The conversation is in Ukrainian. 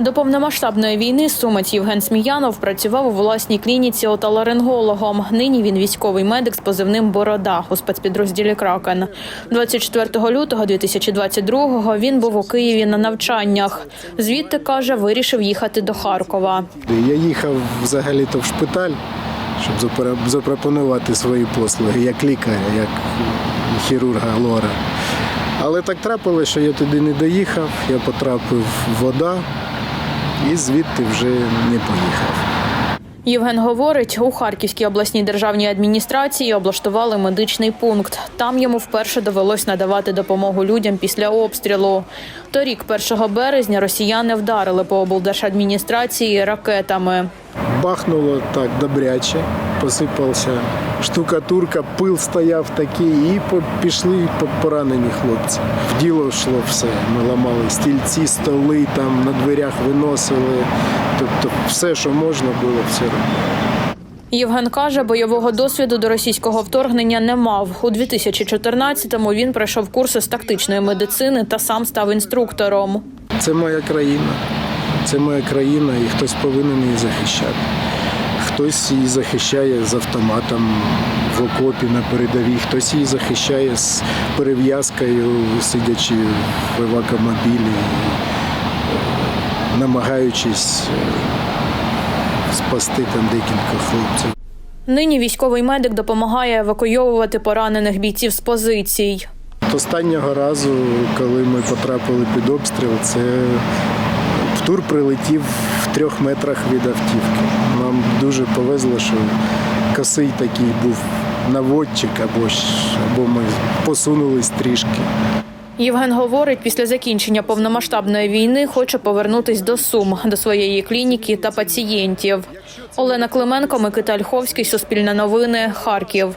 До повномасштабної війни сумець Євген Сміянов працював у власній клініці отоларингологом. Нині він військовий медик з позивним Борода у спецпідрозділі Кракен. 24 лютого 2022-го він був у Києві на навчаннях. Звідти каже, вирішив їхати до Харкова. Я їхав взагалі-то в шпиталь, щоб запро- запропонувати свої послуги як лікаря, як хірурга лора. Але так трапилося, що я туди не доїхав, я потрапив в вода і звідти вже не поїхав. Євген говорить, у Харківській обласній державній адміністрації облаштували медичний пункт. Там йому вперше довелось надавати допомогу людям після обстрілу. Торік, 1 березня, росіяни вдарили по облдержадміністрації ракетами. Бахнуло так добряче, посипався штукатурка, пил стояв такий, і пішли по- поранені хлопці. В діло йшло все. Ми ламали стільці, столи, там на дверях виносили. Все, що можна було, все робили. Євген каже, бойового досвіду до російського вторгнення не мав. У 2014-му він пройшов курси з тактичної медицини та сам став інструктором. Це моя країна. Це моя країна, і хтось повинен її захищати. Хтось її захищає з автоматом в окопі на передовій, хтось її захищає з перев'язкою, сидячи в евакомобілі, намагаючись е, спасти там декілька хлопців. Нині військовий медик допомагає евакуйовувати поранених бійців з позицій. Останнього разу, коли ми потрапили під обстріл, це птур прилетів в трьох метрах від автівки. Нам дуже повезло, що косий такий був наводчик, або, ж- або ми посунулись трішки. Євген говорить, після закінчення повномасштабної війни хоче повернутись до Сум, до своєї клініки та пацієнтів. Олена Клименко, Микита Ольховський, Суспільне новини, Харків.